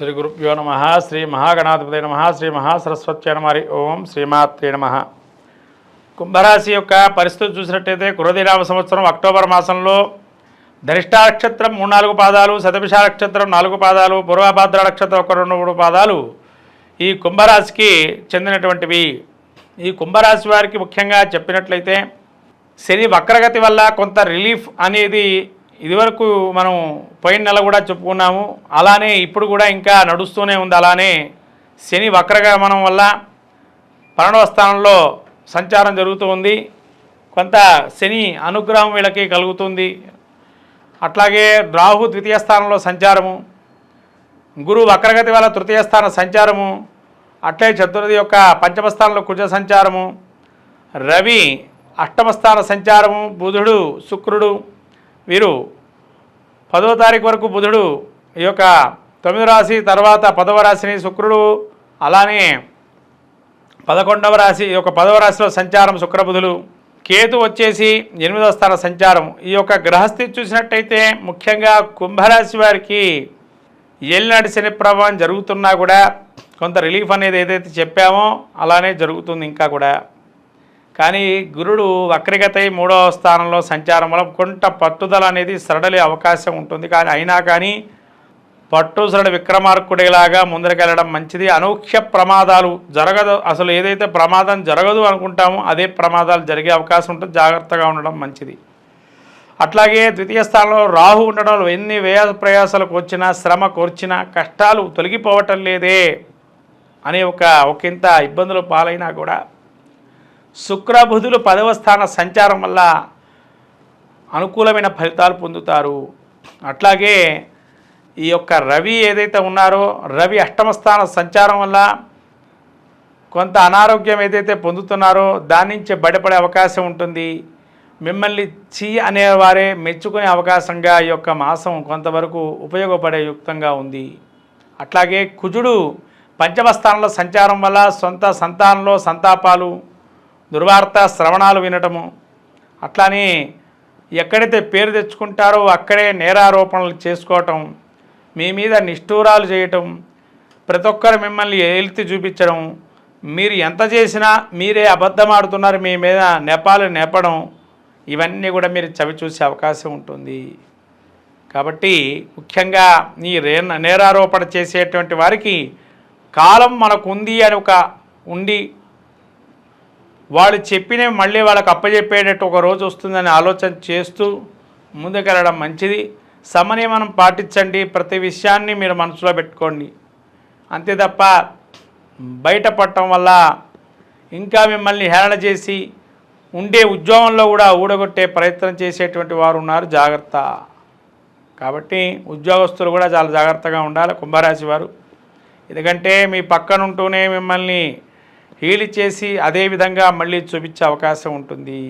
శ్రీ గురుభ్యో నమ శ్రీ మహాగణాధిపతి నమ శ్రీ మహాసరస్వత్య నమరి ఓం శ్రీమాత్రే నమ. కుంభరాశి యొక్క పరిస్థితి చూసినట్టయితే కురదినామ సంవత్సరం అక్టోబర్ మాసంలో ధనిష్టా నక్షత్రం మూడు నాలుగు పాదాలు శతభిష నక్షత్రం నాలుగు పాదాలు పూర్వభాద్ర నక్షత్రం ఒక రెండు మూడు పాదాలు ఈ కుంభరాశికి చెందినటువంటివి. ఈ కుంభరాశి వారికి ముఖ్యంగా చెప్పినట్లయితే శని వక్రగతి వల్ల కొంత రిలీఫ్ అనేది ఇదివరకు మనం పోయిన నెల కూడా చెప్పుకున్నాము. అలానే ఇప్పుడు కూడా ఇంకా నడుస్తూనే ఉంది. అలానే శని వక్రగమనం వల్ల పన్నెండవ స్థానంలో సంచారం జరుగుతూ ఉంది. కొంత శని అనుగ్రహం వీళ్ళకి కలుగుతుంది. అట్లాగే రాహు ద్వితీయ స్థానంలో సంచారము. గురు వక్రగతి వల్ల తృతీయ స్థాన సంచారము. అట్లే చతుర్థి యొక్క పంచమ స్థానంలో కుజ సంచారము. రవి అష్టమ స్థాన సంచారము. బుధుడు శుక్రుడు వీరు పదవ తారీఖు వరకు బుధుడు ఈ యొక్క తొమ్మిది రాశి తర్వాత పదవ రాశిని శుక్రుడు అలానే పదకొండవ రాశి ఈ యొక్క పదవ రాశిలో సంచారం శుక్రబుధులు కేతు వచ్చేసి ఎనిమిదవ స్థాన సంచారం. ఈ యొక్క గ్రహస్థితి చూసినట్టయితే ముఖ్యంగా కుంభరాశి వారికి ఏలినాటి శని ప్రభావం జరుగుతున్నా కూడా కొంత రిలీఫ్ అనేది ఏదైతే చెప్పామో అలానే జరుగుతుంది ఇంకా కూడా. కానీ గురుడు వక్రిగతై మూడవ స్థానంలో సంచారం వల్ల కొంత పట్టుదల అనేది సరడలే అవకాశం ఉంటుంది. కానీ అయినా కానీ పట్టు సరళ విక్రమార్కుడిలాగా ముందరకెళ్ళడం మంచిది. అనూహ్య ప్రమాదాలు జరగదు. అసలు ఏదైతే ప్రమాదం జరగదు అనుకుంటామో అదే ప్రమాదాలు జరిగే అవకాశం ఉంటుంది. జాగ్రత్తగా ఉండడం మంచిది. అట్లాగే ద్వితీయ స్థానంలో రాహు ఉండడం ఎన్ని వ్యయ ప్రయాసాలకు వచ్చినా శ్రమ కోర్చినా కష్టాలు తొలగిపోవటం లేదే అనే ఒక ఒకంత ఇబ్బందులు పాలైనా కూడా శుక్రబుధులు పదవ స్థాన సంచారం వల్ల అనుకూలమైన ఫలితాలు పొందుతారు. అట్లాగే ఈ యొక్క రవి ఏదైతే ఉన్నారో రవి అష్టమ స్థాన సంచారం వల్ల కొంత అనారోగ్యం ఏదైతే పొందుతున్నారో దాని నుంచి బయటపడే అవకాశం ఉంటుంది. మిమ్మల్ని చీ అనేవారే మెచ్చుకునే అవకాశంగా ఈ యొక్క మాసం కొంతవరకు ఉపయోగపడే యుక్తంగా ఉంది. అట్లాగే కుజుడు పంచమ స్థానంలో సంచారం వల్ల సొంత సంతానంలో సంతాపాలు దుర్వార్త శ్రవణాలు వినటము. అట్లానే ఎక్కడైతే పేరు తెచ్చుకుంటారో అక్కడే నేరారోపణలు చేసుకోవటం మీ మీద నిష్ఠూరాలు చేయటం ప్రతి ఒక్కరు మిమ్మల్ని ఎల్తి చూపించడం మీరు ఎంత చేసినా మీరే అబద్ధమాడుతున్నారు మీ మీద నెపాలు నెపడం ఇవన్నీ కూడా మీరు చవి చూసే అవకాశం ఉంటుంది. కాబట్టి ముఖ్యంగా ఈ నేరారోపణ చేసేటువంటి వారికి కాలం మనకు ఉంది అని ఒక ఉండి వాళ్ళు చెప్పినవి మళ్ళీ వాళ్ళకి అప్పచెప్పేటట్టు ఒక రోజు వస్తుందని ఆలోచన చేస్తూ ముందుకెళ్ళడం మంచిది. సమనియమనం పాటించండి. ప్రతి విషయాన్ని మీరు మనసులో పెట్టుకోండి. అంతే తప్ప బయటపడటం వల్ల ఇంకా మిమ్మల్ని హేళన చేసి ఉండే ఉద్యోగంలో కూడా ఊడగొట్టే ప్రయత్నం చేసేటువంటి వారు ఉన్నారు. జాగ్రత్త. కాబట్టి ఉద్యోగస్తులు కూడా చాలా జాగ్రత్తగా ఉండాలి కుంభరాశి వారు. ఎందుకంటే మీ పక్కనుంటూనే మిమ్మల్ని హీలి చేసి అదే విధంగా మళ్ళీ చూపించే అవకాశం ఉంటుంది.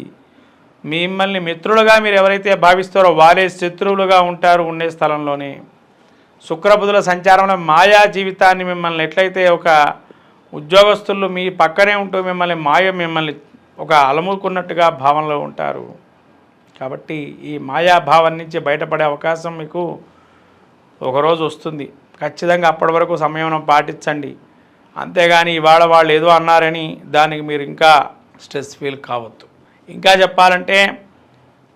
మిమ్మల్ని మిత్రులుగా మీరు ఎవరైతే భావిస్తారో వారే శత్రువులుగా ఉంటారు ఉండే స్థలంలోనే. శుక్రబుధుల సంచారంలో మాయా జీవితాన్ని మిమ్మల్ని ఎట్లయితే ఒక ఉద్యోగస్తులు మీ పక్కనే ఉంటూ మిమ్మల్ని మాయ మిమ్మల్ని ఒక అలముకున్నట్టుగా భావనలో ఉంటారు. కాబట్టి ఈ మాయాభావం నుంచి బయటపడే అవకాశం మీకు ఒకరోజు వస్తుంది. ఖచ్చితంగా అప్పటి వరకు సంయమనం పాటించండి. అంతేగాని ఇవాళ వాళ్ళు ఏదో అన్నారని దానికి మీరు ఇంకా స్ట్రెస్ ఫీల్ కావద్దు. ఇంకా చెప్పాలంటే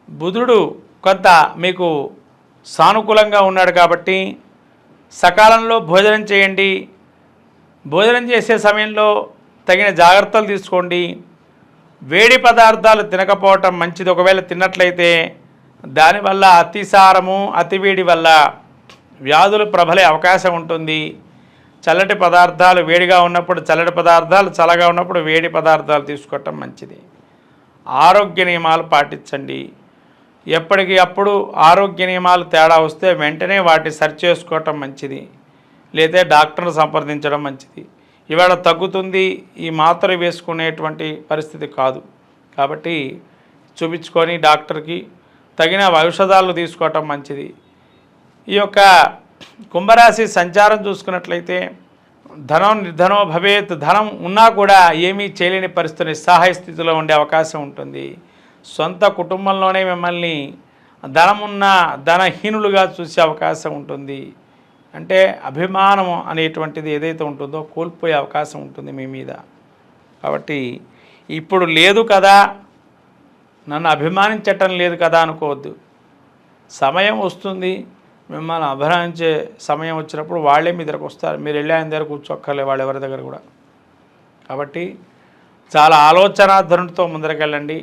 బుధుడు కొంత మీకు సానుకూలంగా ఉన్నాడు కాబట్టి సకాలంలో భోజనం చేయండి. భోజనం చేసే సమయంలో తగిన జాగ్రత్తలు తీసుకోండి. వేడి పదార్థాలు తినకపోవటం మంచిది. ఒకవేళ తిన్నట్లయితే దానివల్ల అతిసారము అతివేడి వల్ల వ్యాధులు ప్రబలే అవకాశం ఉంటుంది. చల్లటి పదార్థాలు వేడిగా ఉన్నప్పుడు చల్లటి పదార్థాలు చల్లగా ఉన్నప్పుడు వేడి పదార్థాలు తీసుకోవటం మంచిది. ఆరోగ్య నియమాలు పాటించండి. ఎప్పటికి అప్పుడు ఆరోగ్య నియమాలు తేడా వస్తే వెంటనే వాటిని సరి చేసుకోవటం మంచిది. లేదా డాక్టర్ను సంప్రదించడం మంచిది. ఇవాళ తగ్గుతుంది ఈ మాత్ర వేసుకునేటువంటి పరిస్థితి కాదు. కాబట్టి చూపించుకొని డాక్టర్కి తగిన ఔషధాలు తీసుకోవటం మంచిది. ఈ యొక్క కుంభరాశి సంచారం చూసుకున్నట్లయితే ధనం నిర్ధనో భవేత్ ధనం ఉన్నా కూడా ఏమీ చేయలేని పరిస్థితి నిస్సహాయ స్థితిలో ఉండే అవకాశం ఉంటుంది. సొంత కుటుంబంలోనే మిమ్మల్ని ధనమున్న ధనహీనులుగా చూసే అవకాశం ఉంటుంది. అంటే అభిమానం అనేటువంటిది ఏదైతే ఉంటుందో కోల్పోయే అవకాశం ఉంటుంది మీ మీద. కాబట్టి ఇప్పుడు లేదు కదా నన్ను అభిమానించటం లేదు కదా అనుకోవద్దు. సమయం వస్తుంది మిమ్మల్ని అభినందించే సమయం వచ్చినప్పుడు వాళ్ళే మీ దగ్గరకు వస్తారు. మీరు వెళ్ళి ఆయన దగ్గర కూర్చోక్కర్లే వాళ్ళు ఎవరి దగ్గర కూడా. కాబట్టి చాలా ఆలోచన ముందరకెళ్ళండి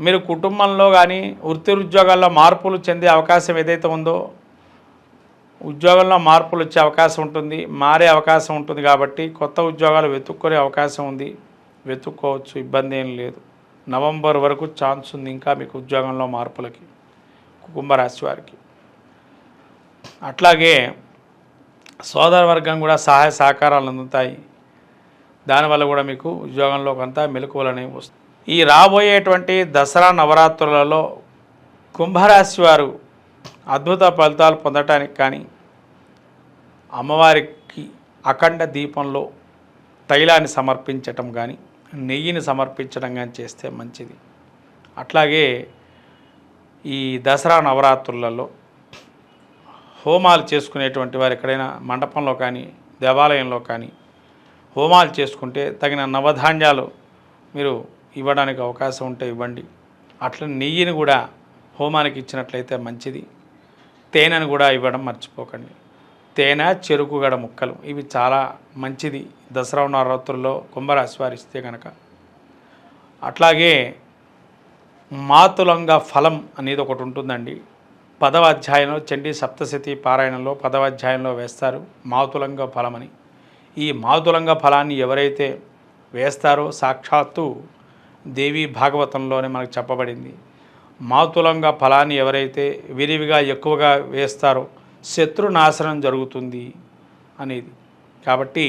మీరు కుటుంబంలో కానీ వృత్తి ఉద్యోగాల్లో మార్పులు చెందే అవకాశం ఏదైతే ఉందో ఉద్యోగంలో మార్పులు వచ్చే అవకాశం ఉంటుంది మారే అవకాశం ఉంటుంది కాబట్టి కొత్త ఉద్యోగాలు వెతుక్కునే అవకాశం ఉంది. వెతుక్కోవచ్చు ఇబ్బంది ఏం లేదు. నవంబర్ వరకు ఛాన్స్ ఉంది ఇంకా మీకు ఉద్యోగంలో మార్పులకి కుంభరాశి వారికి. అట్లాగే సోదర వర్గం కూడా సహాయ సహకారాలు అందుతాయి. దానివల్ల కూడా మీకు ఉద్యోగంలో కొంత మెలకువలనే వస్తుంది వస్తాయి. ఈ రాబోయేటువంటి దసరా నవరాత్రులలో కుంభరాశి వారు అద్భుత ఫలితాలు పొందటానికి కానీ అమ్మవారికి అఖండ దీపంలో తైలాన్ని సమర్పించటం కానీ నెయ్యిని సమర్పించడం కానీ చేస్తే మంచిది. అట్లాగే ఈ దసరా నవరాత్రులలో హోమాలు చేసుకునేటువంటి వారు ఎక్కడైనా మండపంలో కానీ దేవాలయంలో కానీ హోమాలు చేసుకుంటే తగిన నవధాన్యాలు మీరు ఇవ్వడానికి అవకాశం ఉంటే ఇవ్వండి. అట్లా నెయ్యిని కూడా హోమానికి ఇచ్చినట్లయితే మంచిది. తేనెను కూడా ఇవ్వడం మర్చిపోకండి. తేనె చెరుకు గడ ముక్కలు ఇవి చాలా మంచిది. దసరా నవరాత్రుల్లో కుంభరాశి వారు ఇస్తే కనుక అట్లాగే మాతులంగా ఫలం అనేది ఒకటి ఉంటుందండి. పదవ అధ్యాయంలో చండీ సప్తశతి పారాయణంలో పదవ అధ్యాయంలో వేస్తారు మాతులంగ ఫలమని. ఈ మాతులంగ ఫలాన్ని ఎవరైతే వేస్తారో సాక్షాత్తు దేవి భాగవతంలోనే మనకు చెప్పబడింది. మాతులంగ ఫలాన్ని ఎవరైతే విరివిగా ఎక్కువగా వేస్తారో శత్రు నాశనం జరుగుతుంది అనేది. కాబట్టి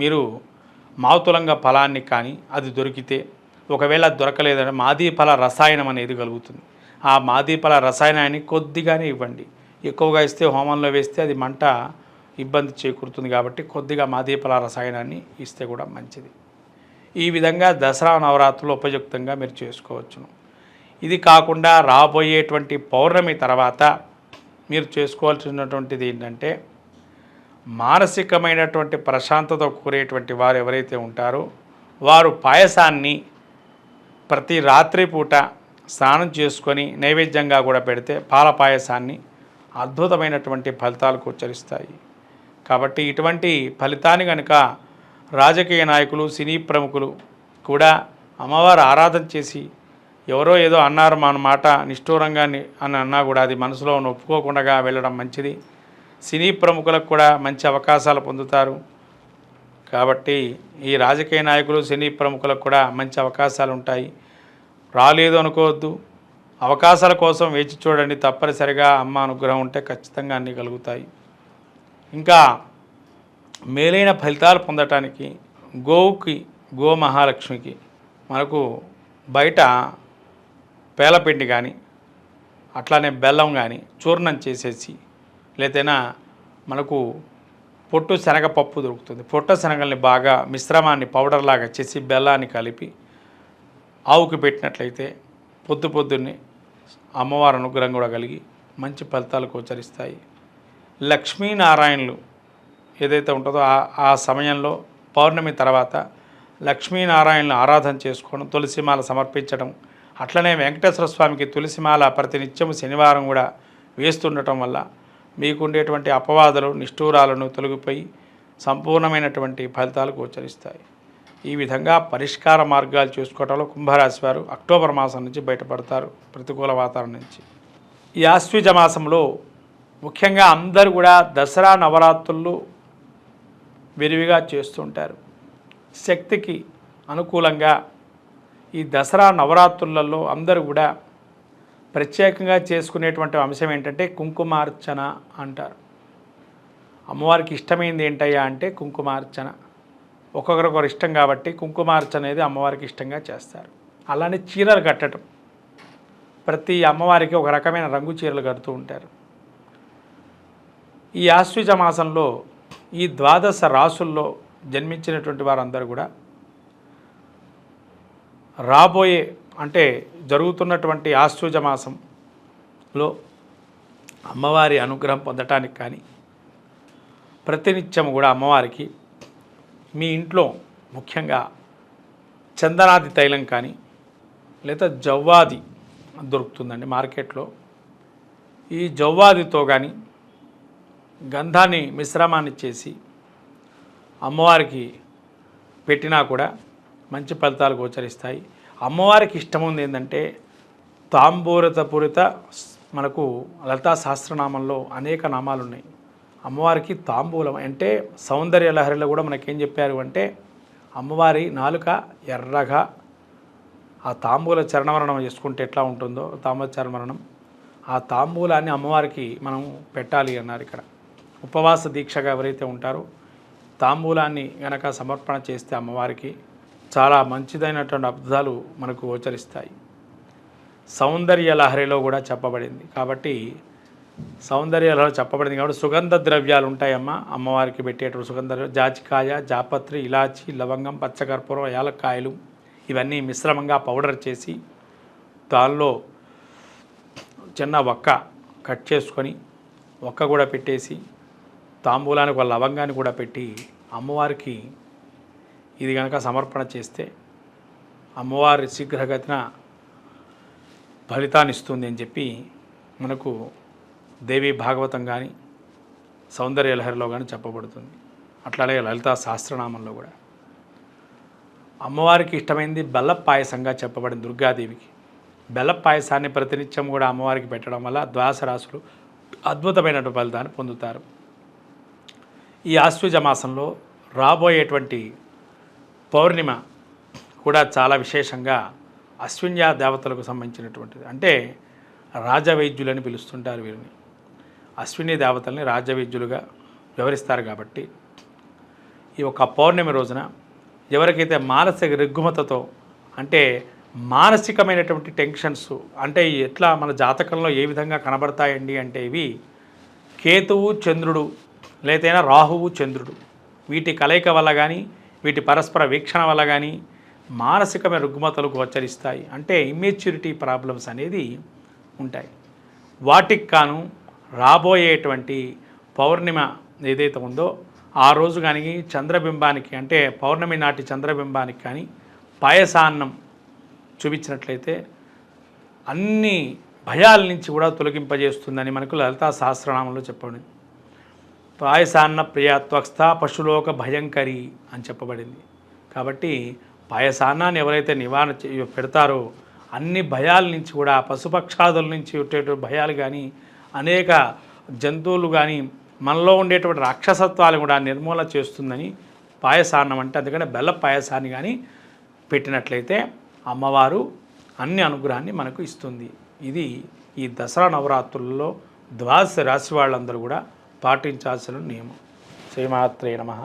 మీరు మాతులంగ ఫలాన్ని కానీ అది దొరికితే ఒకవేళ దొరకలేదంటే మాదీఫల రసాయనం అనేది కలుగుతుంది. ఆ మాదీపల రసాయనాన్ని కొద్దిగానే ఇవ్వండి. ఎక్కువగా ఇస్తే హోమంలో వేస్తే అది మంట ఇబ్బంది చేకూరుతుంది కాబట్టి కొద్దిగా మాదీపల రసాయనాన్ని ఇస్తే కూడా మంచిది. ఈ విధంగా దసరా నవరాత్రులు ఉపయుక్తంగా మీరు చేసుకోవచ్చును. ఇది కాకుండా రాబోయేటువంటి పౌర్ణమి తర్వాత మీరు చేసుకోవాల్సినటువంటిది ఏంటంటే మానసికమైనటువంటి ప్రశాంతత కోరేటువంటి వారు ఎవరైతే ఉంటారో వారు పాయసాన్ని ప్రతి రాత్రి పూట స్నానం చేసుకొని నైవేద్యంగా కూడా పెడితే పాల పాయసాన్ని అద్భుతమైనటువంటి ఫలితాలు గోచరిస్తాయి. కాబట్టి ఇటువంటి ఫలితాన్ని కనుక రాజకీయ నాయకులు సినీ ప్రముఖులు కూడా అమ్మవారు ఆరాధన చేసి ఎవరో ఏదో అన్నారు మన మాట నిష్ఠూరంగా అని అన్నా కూడా అది మనసులో ఒప్పుకోకుండా వెళ్ళడం మంచిది. సినీ ప్రముఖులకు కూడా మంచి అవకాశాలు పొందుతారు. కాబట్టి ఈ రాజకీయ నాయకులు సినీ ప్రముఖులకు కూడా మంచి అవకాశాలు ఉంటాయి. రాలేదు అనుకోవద్దు. అవకాశాల కోసం వేచి చూడండి తప్పనిసరిగా అమ్మ అనుగ్రహం ఉంటే ఖచ్చితంగా అన్నీ కలుగుతాయి. ఇంకా మేలైన ఫలితాలు పొందటానికి గోవుకి గో మహాలక్ష్మికి మనకు బయట పేలపిండి కానీ అట్లానే బెల్లం కానీ చూర్ణం చేసేసి లేదైనా మనకు పొట్టు శనగపప్పు దొరుకుతుంది. పొట్ట శనగల్ని బాగా మిశ్రమాన్ని పౌడర్ లాగా చేసి బెల్లాన్ని కలిపి ఆవుకు పెట్టినట్లయితే పొద్దు పొద్దున్నే అమ్మవారి అనుగ్రహం కూడా కలిగి మంచి ఫలితాలు గోచరిస్తాయి లక్ష్మీనారాయణులు ఏదైతే ఉంటుందో ఆ ఆ సమయంలో పౌర్ణమి తర్వాత లక్ష్మీనారాయణను ఆరాధన చేసుకోవడం తులసిమాల సమర్పించడం అట్లనే వెంకటేశ్వర స్వామికి తులసిమాల ప్రతినిత్యం శనివారం కూడా వేస్తుండటం వల్ల మీకుండేటువంటి అపవాదులు నిష్ఠూరాలను తొలగిపోయి సంపూర్ణమైనటువంటి ఫలితాలు గోచరిస్తాయి ఈ విధంగా పరిష్కార మార్గాలు చూసుకోవటంలో కుంభరాశి వారు అక్టోబర్ మాసం నుంచి బయటపడతారు ప్రతికూల వాతావరణం నుంచి. ఈ ఆశ్వీజ మాసంలో ముఖ్యంగా అందరూ కూడా దసరా నవరాత్రులు విరివిగా చేస్తుంటారు శక్తికి అనుకూలంగా ఈ దసరా నవరాత్రులలో అందరూ కూడా ప్రత్యేకంగా చేసుకునేటువంటి అంశం ఏంటంటే కుంకుమార్చన అంటారు. అమ్మవారికి ఇష్టమైంది ఏంటయ్యా అంటే కుంకుమార్చన. ఒక్కొక్కరికొకరు ఇష్టం కాబట్టి కుంకుమార్చన అనేది అమ్మవారికి ఇష్టంగా చేస్తారు. అలానే చీరలు కట్టడం. ప్రతి అమ్మవారికి ఒక రకమైన రంగు చీరలు కడుతూ ఉంటారు. ఈ ఆశ్విజ మాసంలో ఈ ద్వాదశ రాసుల్లో జన్మించినటువంటి వారందరూ కూడా రాబోయే అంటే జరుగుతున్నటువంటి ఆశ్వజ మాసంలో అమ్మవారి అనుగ్రహం పొందటానికి కానీ ప్రతినిత్యం కూడా అమ్మవారికి మీ ఇంట్లో ముఖ్యంగా చందనాది తైలం కానీ లేదా జవ్వాది దొరుకుతుందండి మార్కెట్లో. ఈ జవ్వాదితో కానీ గంధాన్ని మిశ్రమాన్ని చేసి అమ్మవారికి పెట్టినా కూడా మంచి ఫలితాలు గోచరిస్తాయి. అమ్మవారికి ఇష్టం ఉంది ఏంటంటే తాంబూరతపూరిత మనకు లలితా సహస్రనామంలో అనేక నామాలు ఉన్నాయి అమ్మవారికి తాంబూలం అంటే సౌందర్య లహరిలో కూడా మనకేం చెప్పారు అంటే అమ్మవారి నాలుక ఎర్రగా ఆ తాంబూల చరణమరణం చేసుకుంటే ఎట్లా ఉంటుందో తాంబూల చరణమరణం ఆ తాంబూలాన్ని అమ్మవారికి మనం పెట్టాలి అన్నారు ఇక్కడ. ఉపవాస దీక్షగా ఎవరైతే ఉంటారో తాంబూలాన్ని గనక సమర్పణ చేస్తే అమ్మవారికి చాలా మంచిదైనటువంటి అబ్దాలు మనకు గోచరిస్తాయి. సౌందర్య లహరిలో కూడా చెప్పబడింది. కాబట్టి సౌందర్యాలలో చెప్పబడింది కాబట్టి సుగంధ ద్రవ్యాలు ఉంటాయమ్మా. అమ్మవారికి పెట్టేటువంటి సుగంధ జాజికాయ జాపత్రి ఇలాచి లవంగం పచ్చకర్పూరం యాలక్కాయలు ఇవన్నీ మిశ్రమంగా పౌడర్ చేసి దానిలో చిన్న ఒక్క కట్ చేసుకొని ఒక్క కూడా పెట్టేసి తాంబూలానికి ఒక లవంగాన్ని కూడా పెట్టి అమ్మవారికి ఇది కనుక సమర్పణ చేస్తే అమ్మవారి శీఘ్రగతిన ఫలితాన్ని ఇస్తుంది అని చెప్పి మనకు దేవి భాగవతం కానీ సౌందర్య లహరిలో కానీ చెప్పబడుతుంది. అట్లాగే లలితా సహస్రనామంలో కూడా. అమ్మవారికి ఇష్టమైంది బెల్ల పాయసంగా చెప్పబడింది దుర్గాదేవికి. బెల్ల పాయసాన్ని ప్రతినిత్యం కూడా అమ్మవారికి పెట్టడం వల్ల ద్వాస రాశులు అద్భుతమైనటువంటి ఫలితాన్ని పొందుతారు. ఈ ఆశ్వజ మాసంలో రాబోయేటువంటి పౌర్ణిమ కూడా చాలా విశేషంగా అశ్విన్యా దేవతలకు సంబంధించినటువంటిది. అంటే రాజవైద్యులని పిలుస్తుంటారు వీరిని. అశ్విని దేవతల్ని రాజవైద్యులుగా వివరిస్తారు కాబట్టి ఈ యొక్క పౌర్ణమి రోజున ఎవరికైతే మానసిక రుగ్మతతో అంటే మానసికమైనటువంటి టెన్షన్స్ అంటే ఎట్లా మన జాతకంలో ఏ విధంగా కనబడతాయండి అంటే ఇవి కేతువు చంద్రుడు లేదైనా రాహువు చంద్రుడు వీటి కలయిక వల్ల కానీ వీటి పరస్పర వీక్షణ వల్ల కానీ మానసికమైన రుగ్మతలు గోచరిస్తాయి. అంటే ఇమ్మెచ్యూరిటీ ప్రాబ్లమ్స్ అనేది ఉంటాయి. వాటికి కాను రాబోయేటువంటి పౌర్ణిమ ఏదైతే ఉందో ఆ రోజు కానీ చంద్రబింబానికి అంటే పౌర్ణమి నాటి చంద్రబింబానికి కానీ పాయసాన్నం చూపించినట్లయితే అన్ని భయాల నుంచి కూడా తొలగింపజేస్తుందని మనకు లలితా సహస్రనామంలో చెప్పబడింది. పాయసాన్న ప్రియాత్వస్థ పశులోక భయంకరి అని చెప్పబడింది. కాబట్టి పాయసాన్నాన్ని ఎవరైతే నివారణ పెడతారో అన్ని భయాల నుంచి కూడా పశుపక్షాదుల నుంచి ఉండేటువంటి భయాలు కానీ అనేక జంతువులు కానీ మనలో ఉండేటువంటి రాక్షసత్వాలు కూడా నిర్మూలన చేస్తుందని పాయసాన్నం అంటే అందుకని బెల్ల పాయసాన్ని కానీ పెట్టినట్లయితే అమ్మవారు అన్ని అనుగ్రహాన్ని మనకు ఇస్తుంది. ఇది ఈ దసరా నవరాత్రులలో ద్వాదశ రాశి వాళ్ళందరూ కూడా పాటించాల్సిన నియమం. శ్రీమాత్రే నమః.